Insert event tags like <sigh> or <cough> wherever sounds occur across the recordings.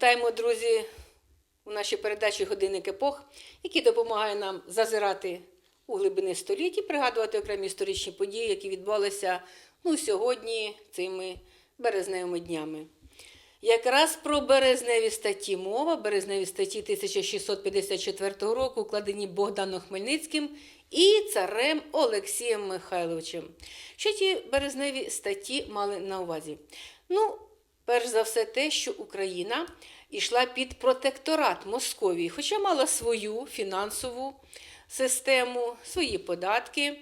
вітаємо, друзі, у нашій передачі Годинник епох, який допомагає нам зазирати у глибини століть і пригадувати окремі історичні події, які відбувалися ну, сьогодні, цими березневими днями. Якраз про березневі статті мова, березневі статті 1654 року, укладені Богданом Хмельницьким і царем Олексієм Михайловичем. Що ті березневі статті мали на увазі? Ну, перш за все, те, що Україна йшла під протекторат Московії, хоча мала свою фінансову систему, свої податки,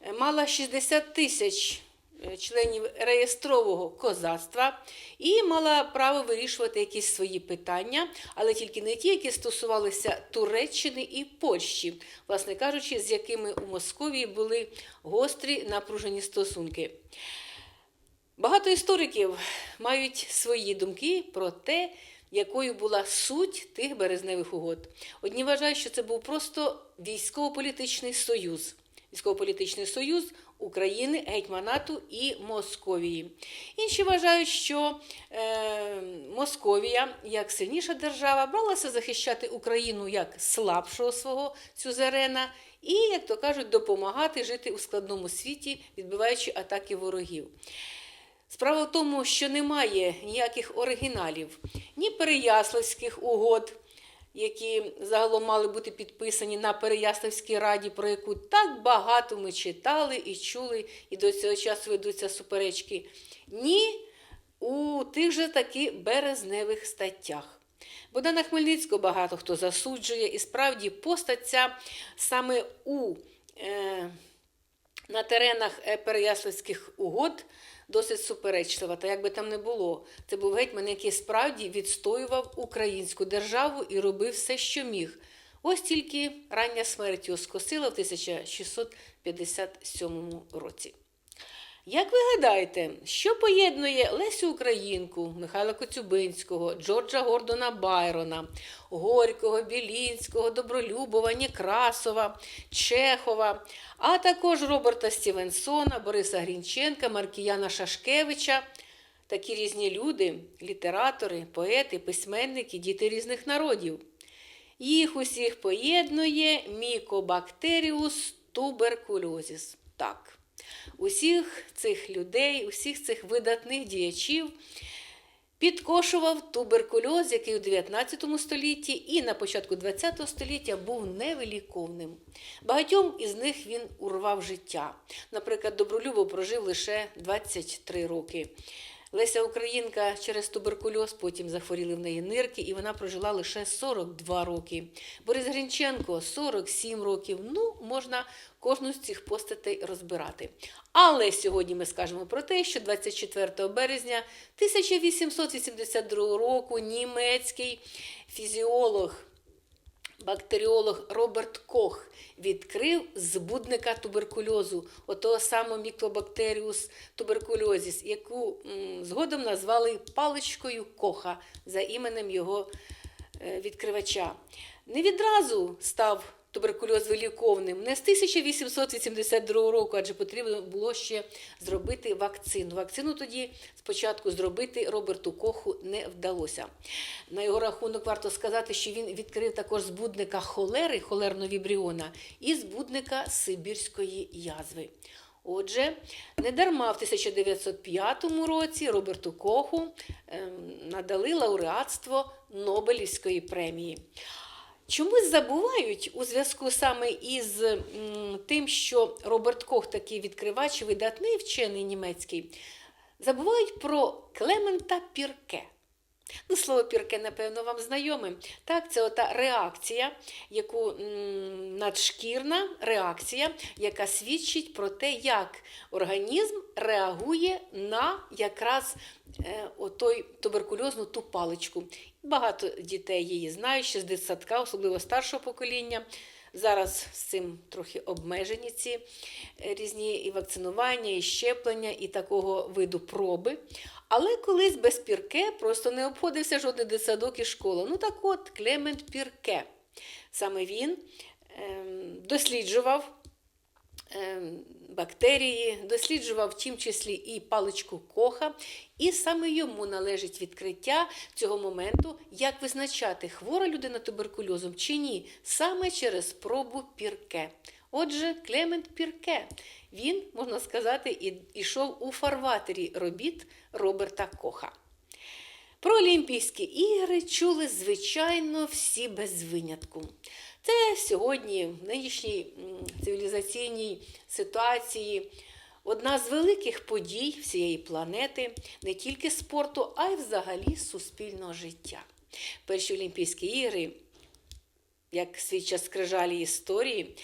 е, мала 60 тисяч е, членів реєстрового козацтва і мала право вирішувати якісь свої питання, але тільки не ті, які стосувалися Туреччини і Польщі, власне кажучи, з якими у Московії були гострі напружені стосунки. Багато істориків мають свої думки про те, якою була суть тих березневих угод. Одні вважають, що це був просто військово-політичний союз. Військово-політичний союз України, Гетьманату і Московії. Інші вважають, що е, Московія, як сильніша держава, бралася захищати Україну як слабшого свого сюзерена і, як то кажуть, допомагати жити у складному світі, відбиваючи атаки ворогів. Справа в тому, що немає ніяких оригіналів, ні Переяславських угод, які загалом мали бути підписані на Переяславській раді, про яку так багато ми читали і чули, і до цього часу ведуться суперечки, ні у тих же таки березневих статтях. Богдана Хмельницького багато хто засуджує, і справді постать ця саме у, е, на теренах е, Переяславських угод досить суперечлива. Та як би там не було, це був гетьман, який справді відстоював українську державу і робив все, що міг. Ось тільки рання смерть його скосила в 1657 році. Як ви гадаєте, що поєднує Лесю Українку, Михайла Коцюбинського, Джорджа Гордона Байрона, Горького, Білінського, Добролюбова, Некрасова, Чехова, а також Роберта Стівенсона, Бориса Грінченка, Маркіяна Шашкевича? Такі різні люди, літератори, поети, письменники, діти різних народів. Їх усіх поєднує мікобактеріус туберкульозіс. Так. Усіх цих людей, усіх цих видатних діячів підкошував туберкульоз, який у 19 столітті і на початку 20 століття був невиліковним. Багатьом із них він урвав життя. Наприклад, Добролюбов прожив лише 23 роки. Леся Українка через туберкульоз потім захворіли в неї нирки, і вона прожила лише 42 роки. Борис Гринченко 47 років. Ну, можна кожну з цих постатей розбирати. Але сьогодні ми скажемо про те, що 24 березня 1882 року німецький фізіолог. Бактеріолог Роберт Кох відкрив збудника туберкульозу, отого самого мікробактеріус туберкульозіс, яку згодом назвали паличкою Коха за іменем його е, відкривача. Не відразу став туберкульоз виліковним, не з 1882 року, адже потрібно було ще зробити вакцину. Вакцину тоді спочатку зробити Роберту Коху не вдалося. На його рахунок варто сказати, що він відкрив також збудника холери, холерного вібріона, і збудника Сибірської язви. Отже, недарма в 1905 році Роберту Коху ем, надали лауреатство Нобелівської премії. Чомусь забувають у зв'язку саме із тим, що Роберт Кох такий відкривач, видатний вчений німецький, забувають про Клемента Пірке. Ну, слово пірке, напевно, вам знайоме. Так, це ота реакція, яку надшкірна реакція, яка свідчить про те, як організм реагує на якраз е, отой туберкульозну ту паличку. Багато дітей її знають ще з дитсадка, особливо старшого покоління. Зараз з цим трохи обмежені ці е, різні і вакцинування, і щеплення, і такого виду проби. Але колись без Пірке просто не обходився жодний дитсадок і школа. Ну так от, Клемент Пірке. Саме він ем, досліджував ем, бактерії, досліджував в тім числі і паличку коха, і саме йому належить відкриття цього моменту, як визначати, хвора людина туберкульозом чи ні, саме через пробу пірке. Отже, Клемент Пірке, він, можна сказати, і йшов у фарватері робіт Роберта Коха. Про Олімпійські ігри чули, звичайно, всі без винятку. Це сьогодні, в нинішній цивілізаційній ситуації, одна з великих подій всієї планети, не тільки спорту, а й взагалі суспільного життя. Перші Олімпійські ігри, як свідчать скрижалі історії,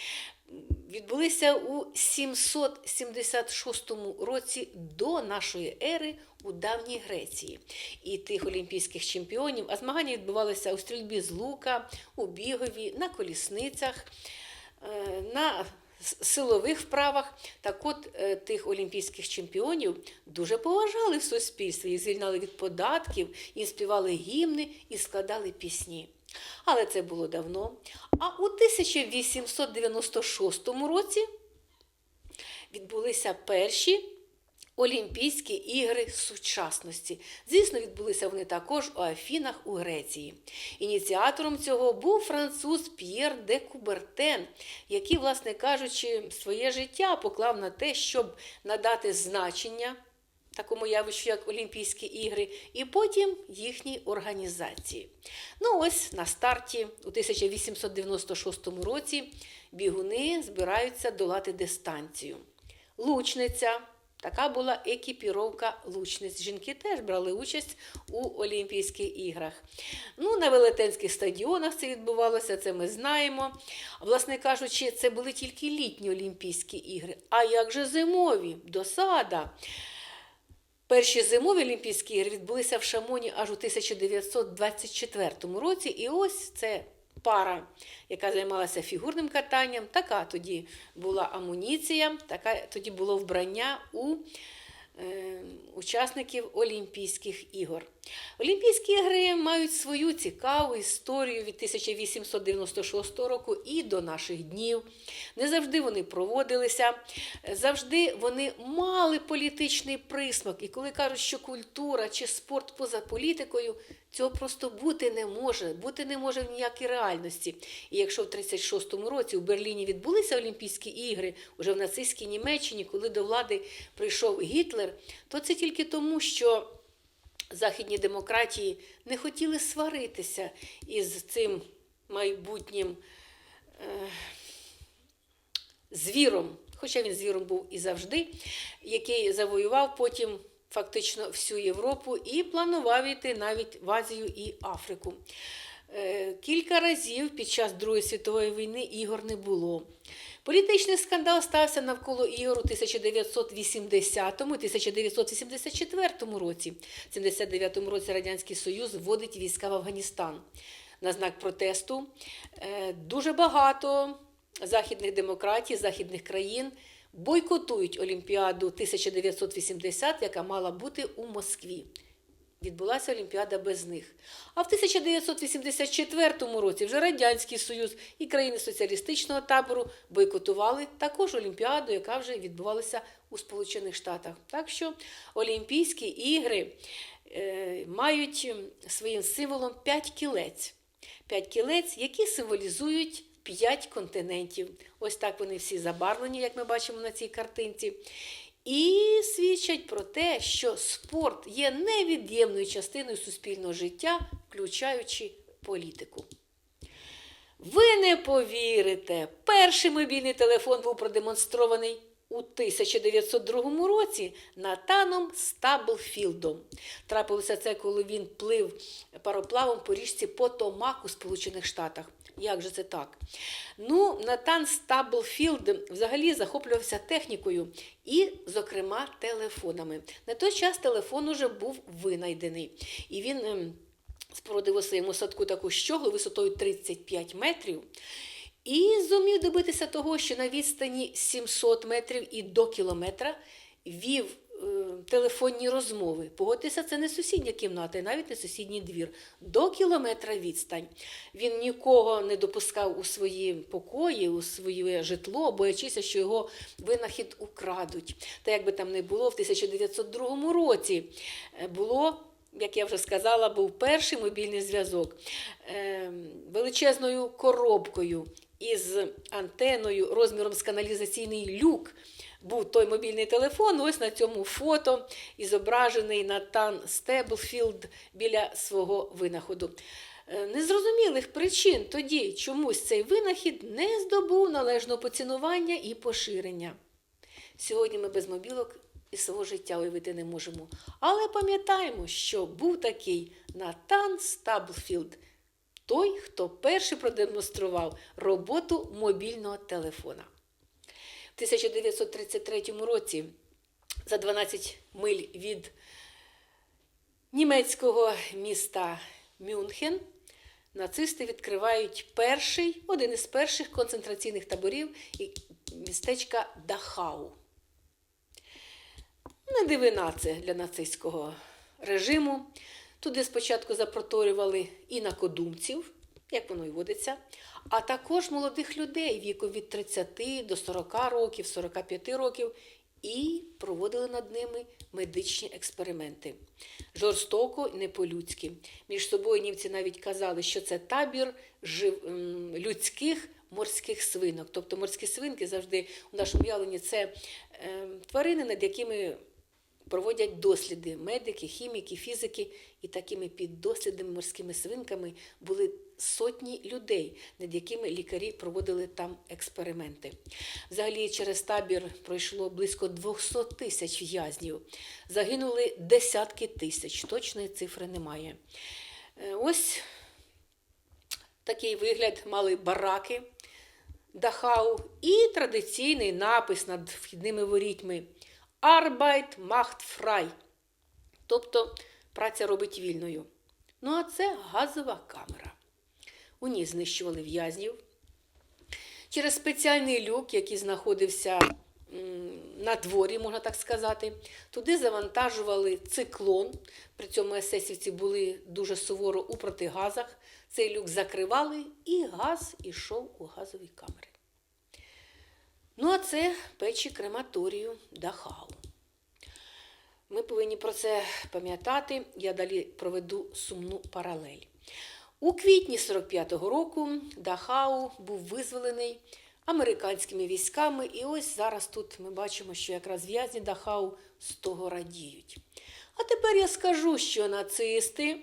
відбулися у 776 році до нашої ери у давній Греції. І тих олімпійських чемпіонів, а змагання відбувалися у стрільбі з лука, у бігові, на колісницях, е, на силових вправах. Так от е, тих олімпійських чемпіонів дуже поважали в суспільстві, їх звільняли від податків, їм співали гімни і складали пісні. Але це було давно. А у 1896 році відбулися перші Олімпійські ігри сучасності. Звісно, відбулися вони також у Афінах у Греції. Ініціатором цього був француз П'єр де Кубертен, який, власне кажучи, своє життя поклав на те, щоб надати значення такому явищу, як Олімпійські ігри, і потім їхній організації. Ну ось на старті у 1896 році бігуни збираються долати дистанцію. Лучниця. Така була екіпіровка лучниць. Жінки теж брали участь у Олімпійських іграх. Ну, на велетенських стадіонах це відбувалося, це ми знаємо. Власне кажучи, це були тільки літні Олімпійські ігри. А як же зимові? Досада. Перші зимові Олімпійські ігри відбулися в Шамоні аж у 1924 році. І ось це пара, яка займалася фігурним катанням. Така тоді була амуніція, така тоді було вбрання у е, учасників Олімпійських ігор. Олімпійські ігри мають свою цікаву історію від 1896 року і до наших днів. Не завжди вони проводилися, завжди вони мали політичний присмак. І коли кажуть, що культура чи спорт поза політикою, цього просто бути не може, бути не може в ніякій реальності. І якщо в 36-му році у Берліні відбулися Олімпійські ігри, уже в нацистській Німеччині, коли до влади прийшов Гітлер, то це тільки тому, що західні демократії не хотіли сваритися із цим майбутнім е, звіром, хоча він звіром був і завжди, який завоював потім фактично всю Європу і планував йти навіть в Азію і Африку. Е, Кілька разів під час Другої світової війни ігор не було. Політичний скандал стався навколо ігор у 1980 і 1984 році. В 1979 році Радянський Союз вводить війська в Афганістан. На знак протесту е, дуже багато західних демократій, західних країн бойкотують Олімпіаду 1980, яка мала бути у Москві. Відбулася Олімпіада без них. А в 1984 році вже Радянський Союз і країни соціалістичного табору бойкотували також Олімпіаду, яка вже відбувалася у Сполучених Штатах. Так що Олімпійські ігри е, мають своїм символом п'ять кілець. П'ять кілець, які символізують п'ять континентів. Ось так вони всі забарвлені, як ми бачимо на цій картинці. І свідчать про те, що спорт є невід'ємною частиною суспільного життя, включаючи політику. Ви не повірите, перший мобільний телефон був продемонстрований у 1902 році Натаном Стаблфілдом. Трапилося це, коли він плив пароплавом по річці Потомак у Сполучених Штатах. Як же це так? Ну, Натан Стаблфілд взагалі захоплювався технікою і, зокрема, телефонами. На той час телефон уже був винайдений. І він ем, спорудив у своєму садку таку щоглу висотою 35 метрів. І зумів добитися того, що на відстані 700 метрів і до кілометра вів телефонні розмови. Погодьтеся, це не сусідня кімната, і навіть не сусідній двір. До кілометра відстань. Він нікого не допускав у свої покої, у своє житло, боячися, що його винахід украдуть. Та як би там не було, в 1902 році е, було. Як я вже сказала, був перший мобільний зв'язок е, величезною коробкою із антеною розміром з каналізаційний люк. Був той мобільний телефон. Ось на цьому фото і зображений Натан Стеблфілд біля свого винаходу. Е, Незрозумілих причин тоді чомусь цей винахід не здобув належного поцінування і поширення. Сьогодні ми без мобілок і свого життя уявити не можемо. Але пам'ятаємо, що був такий Натан Стаблфілд, той, хто перший продемонстрував роботу мобільного телефона. В 1933 році, за 12 миль від німецького міста Мюнхен, нацисти відкривають перший, один із перших концентраційних таборів містечка Дахау. Не дивина це для нацистського режиму. Туди спочатку запроторювали інакодумців, як воно і водиться, а також молодих людей віком від 30 до 40 років, 45 років, і проводили над ними медичні експерименти. Жорстоко і не по-людськи. Між собою німці навіть казали, що це табір жив... людських морських свинок. Тобто морські свинки завжди у нашому уявленні це е, тварини, над якими проводять досліди медики, хіміки, фізики, і такими піддослідними морськими свинками були сотні людей, над якими лікарі проводили там експерименти. Взагалі, через табір пройшло близько 200 тисяч в'язнів. Загинули десятки тисяч. Точної цифри немає. Е, Ось такий вигляд мали бараки Дахау і традиційний напис над вхідними ворітьми Arbeit macht frei. Тобто праця робить вільною. Ну а це газова камера. У ній знищували в'язнів. Через спеціальний люк, який знаходився на дворі, можна так сказати, туди завантажували циклон. При цьому есесівці були дуже суворо у протигазах. Цей люк закривали, і газ ішов у газові камери. Ну, а це печі крематорію Дахау. Ми повинні про це пам'ятати. Я далі проведу сумну паралель. У квітні 45-го року Дахау був визволений американськими військами, і ось зараз тут ми бачимо, що якраз в'язні Дахау з того радіють. А тепер я скажу, що нацисти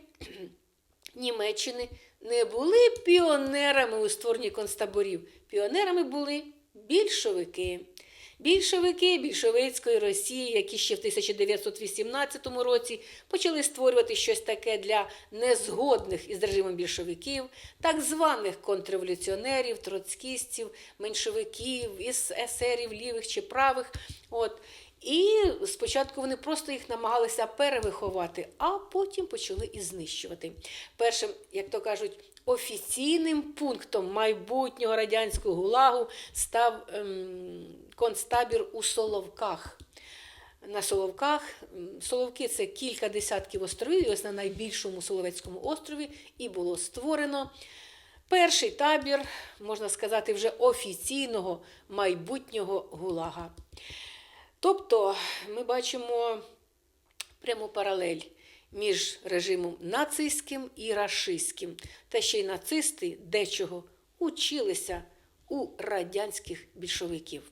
<clears throat> Німеччини не були піонерами у створенні концтаборів. Піонерами були більшовики. Більшовики більшовицької Росії, які ще в 1918 році почали створювати щось таке для незгодних із режимом більшовиків, так званих контрреволюціонерів, троцкістів, меншовиків, есерів лівих чи правих. От. І спочатку вони просто їх намагалися перевиховати, а потім почали і знищувати. Першим, як то кажуть, офіційним пунктом майбутнього радянського гулагу став ем, концтабір у Соловках. На Соловках Соловки це кілька десятків островів, і ось на найбільшому Соловецькому острові і було створено перший табір, можна сказати, вже офіційного майбутнього гулага. Тобто ми бачимо пряму паралель між режимом нацистським і рашистським. Та ще й нацисти дечого училися у радянських більшовиків.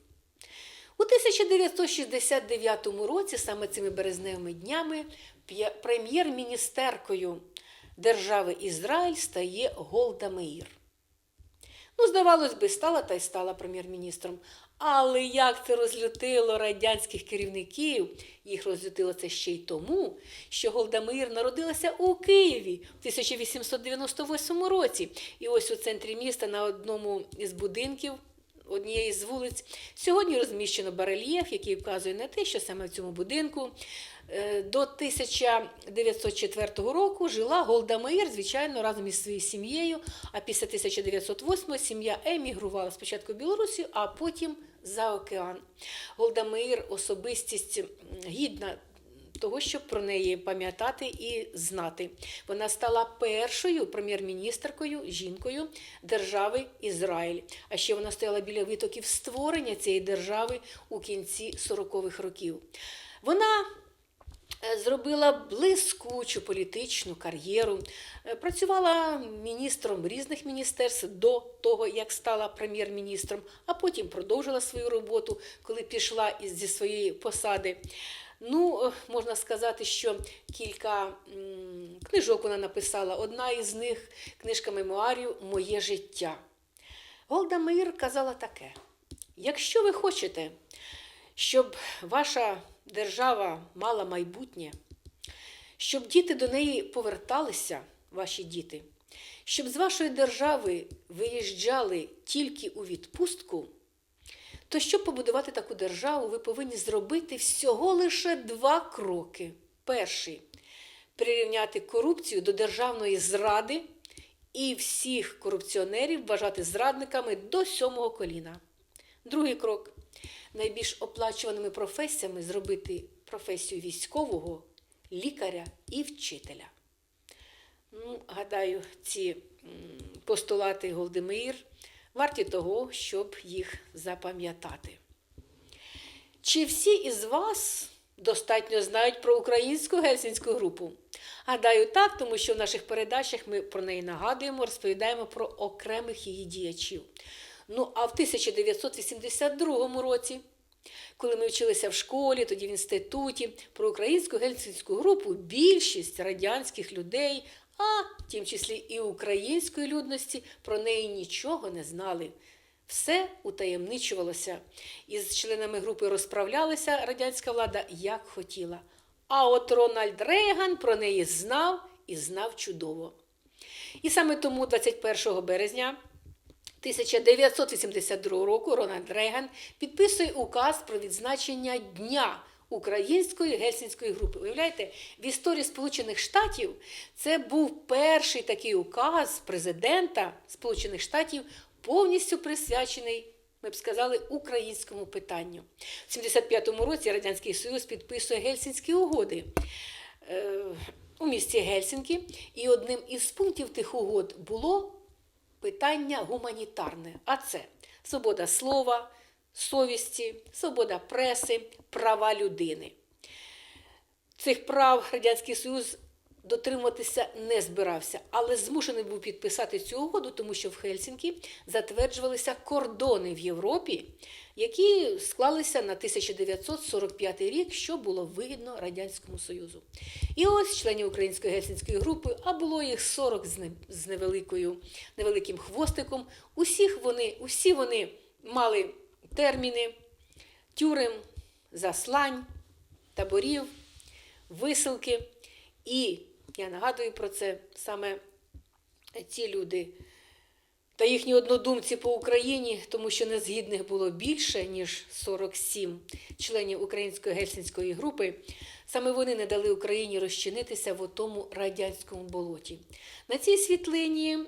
У 1969 році, саме цими березневими днями, прем'єр-міністеркою держави Ізраїль стає Голда Меїр. Ну, здавалось би, стала та й стала прем'єр-міністром. Але як це розлютило радянських керівників? Їх розлютило це ще й тому, що Голда Меїр народилася у Києві в 1898 році. І ось у центрі міста на одному із будинків однієї з вулиць сьогодні розміщено барельєф, який вказує на те, що саме в цьому будинку е, до 1904 року жила Голда Меїр, звичайно, разом із своєю сім'єю. А після 1908 сім'я емігрувала спочатку в Білорусі, а потім за океан. Голда Меїр особистість гідна того, щоб про неї пам'ятати і знати. Вона стала першою прем'єр-міністркою, жінкою держави Ізраїль. А ще вона стояла біля витоків створення цієї держави у кінці 40-х років. Вона е, зробила блискучу політичну кар'єру, е, працювала міністром різних міністерств до того, як стала прем'єр-міністром, а потім продовжила свою роботу, коли пішла зі своєї посади. Ну, е, можна сказати, що кілька книжок вона написала. Одна із них книжка мемуарів Моє життя. Голда Меїр казала таке: якщо ви хочете, щоб ваша держава мала майбутнє, щоб діти до неї поверталися, ваші діти, щоб з вашої держави виїжджали тільки у відпустку, то щоб побудувати таку державу, ви повинні зробити всього лише два кроки. Перший прирівняти корупцію до державної зради і всіх корупціонерів вважати зрадниками до сьомого коліна. Другий крок найбільш оплачуваними професіями зробити професію військового, лікаря і вчителя. Ну, гадаю, ці постулати Голдемир варті того, щоб їх запам'ятати. Чи всі із вас достатньо знають про українську гельсінську групу? Гадаю, так, тому що в наших передачах ми про неї нагадуємо, розповідаємо про окремих її діячів. Ну, а в 1982 році, коли ми вчилися в школі, тоді в інституті, про українську гельсінську групу більшість радянських людей, а в тім числі і української людності, про неї нічого не знали. Все утаємничувалося. Із членами групи розправлялася радянська влада як хотіла. А от Рональд Рейган про неї знав і знав чудово. І саме тому 21 березня 1982 року Рональд Рейган підписує указ про відзначення Дня Української гельсінської групи. Уявляєте, в історії Сполучених Штатів це був перший такий указ президента Сполучених Штатів, повністю присвячений. Ми б сказали українському питанню. В 75-му році Радянський Союз підписує Гельсінські угоди е, у місті Гельсінкі, і одним із пунктів тих угод було питання гуманітарне. А це свобода слова, совісті, свобода преси, права людини. Цих прав Радянський Союз дотримуватися не збирався, але змушений був підписати цю угоду, тому що в Хельсінкі затверджувалися кордони в Європі, які склалися на 1945 рік, що було вигідно Радянському Союзу. І ось членів української гельсінської групи, а було їх 40 з, не, з невеликою, невеликим хвостиком. Усіх вони, усі вони мали терміни тюрем, заслань, таборів, висилки. І я нагадую про це саме ці люди та їхні однодумці по Україні, тому що незгідних було більше, ніж 47 членів української гельсінської групи. Саме вони не дали Україні розчинитися в отому радянському болоті. На цій світлині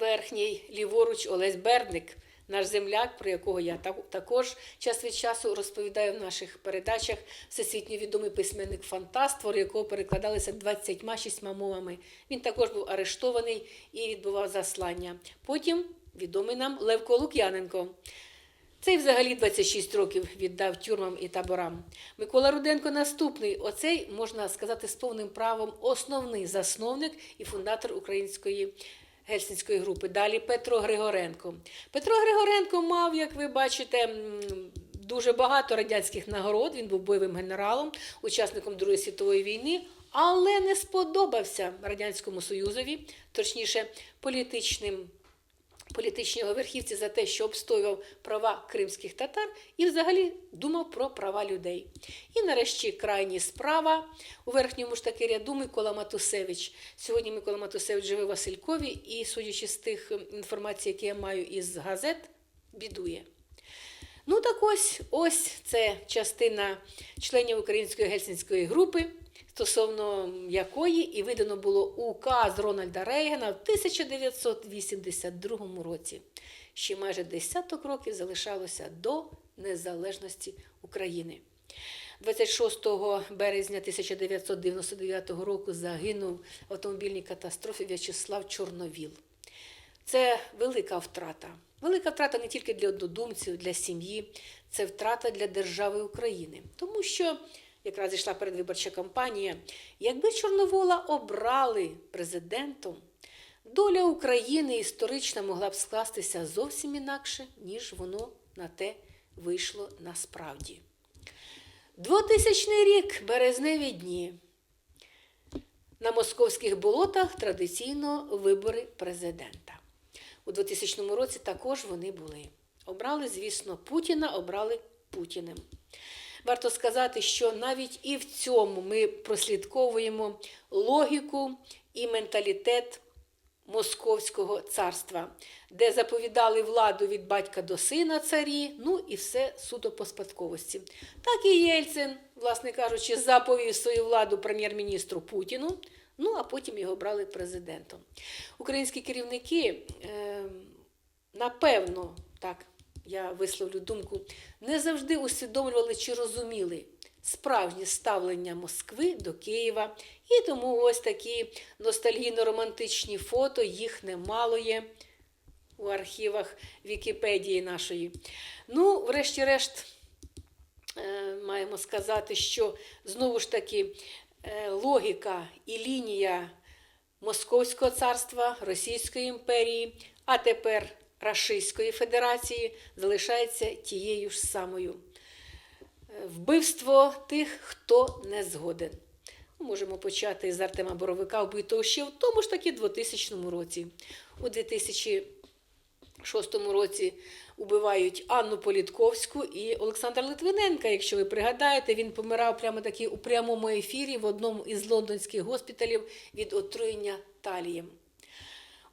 верхній ліворуч Олесь Берник, наш земляк, про якого я так- також час від часу розповідаю в наших передачах, всесвітньо відомий письменник фантаст, твори якого перекладалися 26 мовами. Він також був арештований і відбував заслання. Потім відомий нам Левко Лук'яненко. Цей взагалі 26 років віддав тюрмам і таборам. Микола Руденко наступний. Оцей, можна сказати, з повним правом основний засновник і фундатор української гельсінської групи. Далі Петро Григоренко. Петро Григоренко мав, як ви бачите, дуже багато радянських нагород. Він був бойовим генералом, учасником Другої світової війни, але не сподобався Радянському Союзові, точніше, політичним політичній його верхівці за те, що обстоював права кримських татар і взагалі думав про права людей. І нарешті крайні справа у верхньому ж таки ряду Микола Матусевич. Сьогодні Микола Матусевич живе в Василькові і, судячи з тих інформацій, які я маю із газет, бідує. Ну так ось, ось це частина членів Української гельсінської групи, стосовно якої і видано було указ Рональда Рейгана в 1982 році. Ще майже десяток років залишалося до незалежності України. 26 березня 1999 року загинув в автомобільній катастрофі В'ячеслав Чорновіл. Це велика втрата. Велика втрата не тільки для однодумців, для сім'ї, це втрата для держави України. Тому що якраз йшла передвиборча кампанія. Якби Чорновола обрали президентом, доля України історично могла б скластися зовсім інакше, ніж воно на те вийшло насправді. 2000 рік, березневі дні. На московських болотах традиційно вибори президента. У 2000 році також вони були. Обрали, звісно, Путіна, обрали Путіним. Варто сказати, що навіть і в цьому ми прослідковуємо логіку і менталітет Московського царства, де заповідали владу від батька до сина царі, ну і все суто по спадковості. Так і Єльцин, власне кажучи, заповів свою владу прем'єр-міністру Путіну, ну а потім його брали президентом. Українські керівники, е, напевно, так я висловлю думку, не завжди усвідомлювали чи розуміли справжнє ставлення Москви до Києва. І тому ось такі ностальгійно-романтичні фото, їх немало є у архівах Вікіпедії нашої. Ну, врешті-решт, е, маємо сказати, що знову ж таки е, логіка і лінія Московського царства, Російської імперії, а тепер Рашистської Федерації залишається тією ж самою. Вбивство тих, хто не згоден. Можемо почати з Артема Боровика, вбитого ще в тому ж таки 2000 році. У 2006 році убивають Анну Політковську і Олександра Литвиненка. Якщо ви пригадаєте, він помирав прямо таки у прямому ефірі в одному із лондонських госпіталів від отруєння талієм.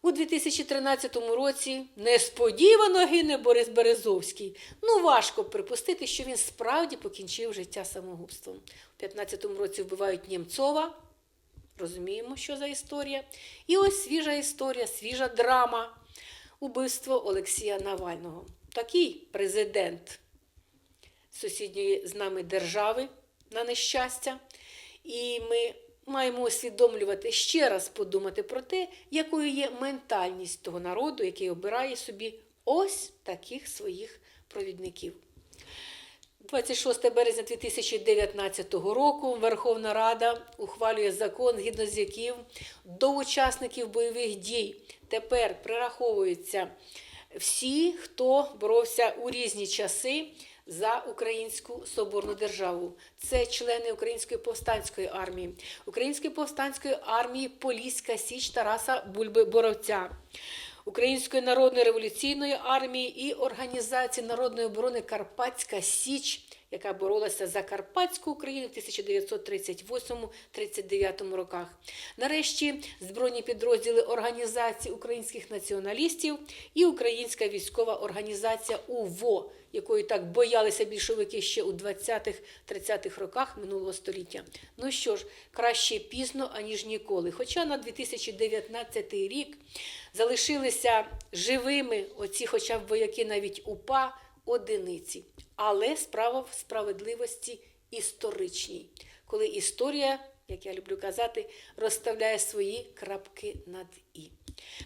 У 2013 році несподівано гине Борис Березовський. Ну, важко припустити, що він справді покінчив життя самогубством. У 2015 році вбивають Німцова. Розуміємо, що за історія. І ось свіжа історія, свіжа драма. Убивство Олексія Навального. Такий президент сусідньої з нами держави на нещастя. І ми маємо усвідомлювати ще раз подумати про те, якою є ментальність того народу, який обирає собі ось таких своїх провідників. 26 березня 2019 року Верховна Рада ухвалює закон, згідно з яким до учасників бойових дій тепер прираховуються всі, хто боровся у різні часи за українську соборну державу. Це члени Української повстанської армії, Української повстанської армії Поліська Січ Тараса Бульби Боровця. Української народної революційної армії і Організації народної оборони Карпатська Січ, яка боролася за Карпатську Україну в 1938-39 роках. Нарешті збройні підрозділи Організації українських націоналістів і Українська військова організація УВО, якої так боялися більшовики ще у 20-30-х роках минулого століття. Ну що ж, краще пізно, аніж ніколи. Хоча на 2019 рік залишилися живими оці, хоча б вояки навіть УПА, одиниці. Але справа в справедливості історичній, коли історія, як я люблю казати, розставляє свої крапки над І.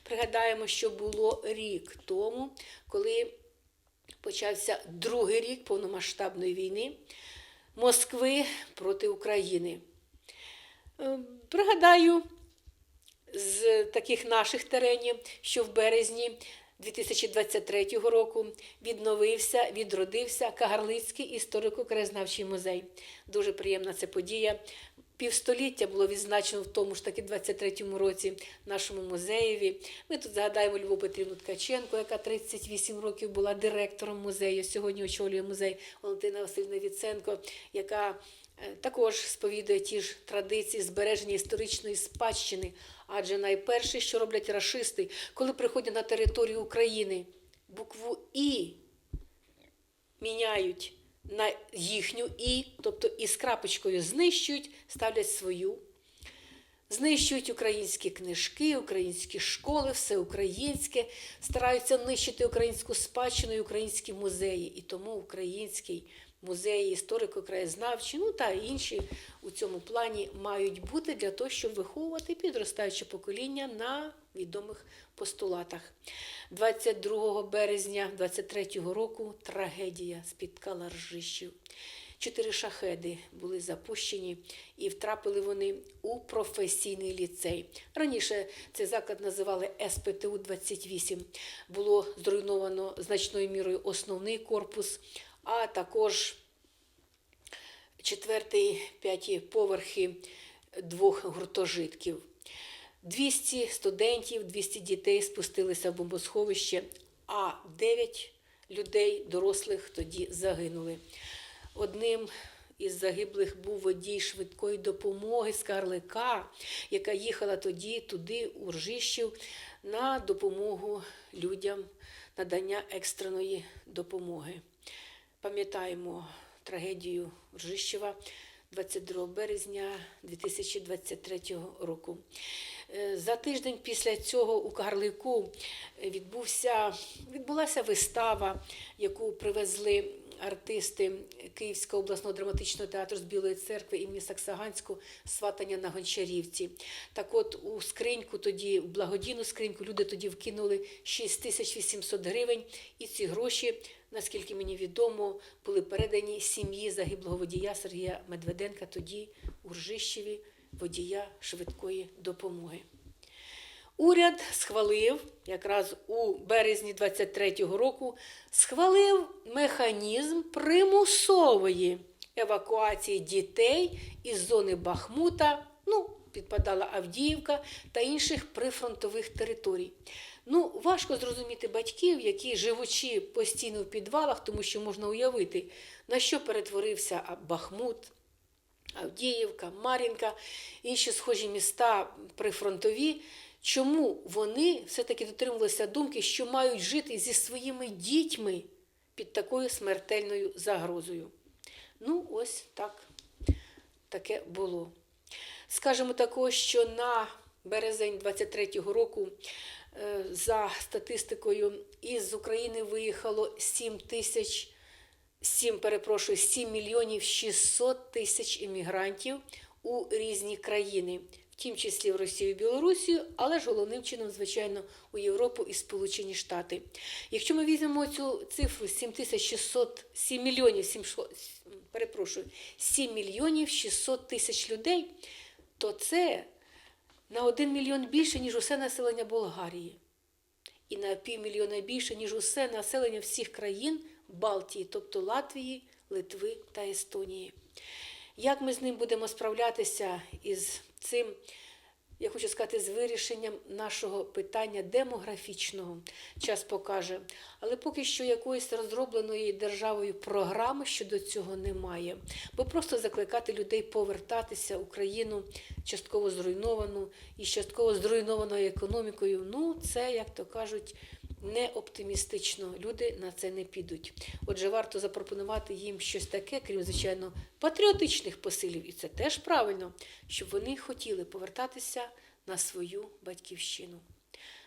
Пригадаємо, що було рік тому, коли почався другий рік повномасштабної війни Москви проти України. Е, Пригадаю, з таких наших теренів, що в березні 2023 року відновився, відродився Кагарлицький історико-краєзнавчий музей. Дуже приємна це подія. Півстоліття було відзначено в тому ж таки 23-му році нашому музеєві. Ми тут згадаємо Львову Петрівну Ткаченко, яка 38 років була директором музею. Сьогодні очолює музей Валентина Васильівна Віценко, яка е, також сповідує ті ж традиції збереження історичної спадщини. Адже найперше, що роблять рашисти, коли приходять на територію України, букву І міняють на їхню І, тобто із крапочкою знищують, ставлять свою. Знищують українські книжки, українські школи, все українське, стараються нищити українську спадщину і українські музеї. І тому український музеї, історико-краєзнавчі, ну та інші у цьому плані мають бути для того, щоб виховувати підростаюче покоління на відомих постулатах. 22 березня 23 року трагедія спіткала ржищів. Чотири шахеди були запущені і втрапили вони у професійний ліцей. Раніше цей заклад називали СПТУ 28. Було зруйновано значною мірою основний корпус, а також четвертий, п'яті поверхи двох гуртожитків. 200 студентів, 200 дітей спустилися в бомбосховище, а 9 людей, дорослих, тоді загинули. Одним із загиблих був водій швидкої допомоги з Карлика, яка їхала тоді туди, у Ржищів, на допомогу людям надання екстреної допомоги. Пам'ятаємо трагедію Ржищева 22 березня 2023 року. Е, За тиждень після цього у Карлику відбувся, відбулася вистава, яку привезли артисти Київського обласного драматичного театру з Білої церкви імені Саксаганського сватання на Гончарівці. Так от у скриньку тоді, в благодійну скриньку, люди тоді вкинули 6800 гривень, і ці гроші, наскільки мені відомо, були передані сім'ї загиблого водія Сергія Медведенка, тоді у Ржищеві водія швидкої допомоги. Уряд схвалив якраз у березні 23-го року схвалив механізм примусової евакуації дітей із зони Бахмута, ну, підпадала Авдіївка та інших прифронтових територій. Ну, важко зрозуміти батьків, які живучи постійно в підвалах, тому що можна уявити, на що перетворився Бахмут, Авдіївка, Мар'їнка, інші схожі міста прифронтові. Чому вони все-таки дотримувалися думки, що мають жити зі своїми дітьми під такою смертельною загрозою? Ну, ось так таке було. Скажемо також, що на березень 23-го року, е, за статистикою, із України виїхало 7 тисяч 7, перепрошую, 7 мільйонів 600 тисяч іммігрантів у різні країни, в тім числі в Росію і Білорусію, але ж головним чином, звичайно, у Європу і Сполучені Штати. Якщо ми візьмемо цю цифру 7 тисяч 600, 7 мільйонів 700, перепрошую, 7 мільйонів 600 тисяч людей, то це на 1 мільйон більше, ніж усе населення Болгарії і на півмільйона більше, ніж усе населення всіх країн Балтії, тобто Латвії, Литви та Естонії. Як ми з ним будемо справлятися із цим, я хочу сказати, з вирішенням нашого питання демографічного, час покаже. Але поки що якоїсь розробленої державою програми щодо цього немає. Бо просто закликати людей повертатися в Україну частково зруйновану і частково зруйнованою економікою, ну це, як то кажуть, не оптимістично. Люди на це не підуть. Отже, варто запропонувати їм щось таке, крім звичайно, патріотичних посилів, і це теж правильно, щоб вони хотіли повертатися на свою батьківщину.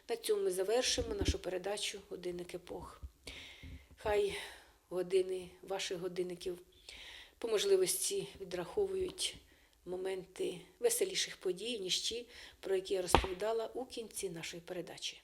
На цьому ми завершимо нашу передачу Годинник епох. Хай години ваших годинників по можливості відраховують моменти веселіших подій, ніж ті, про які я розповідала у кінці нашої передачі.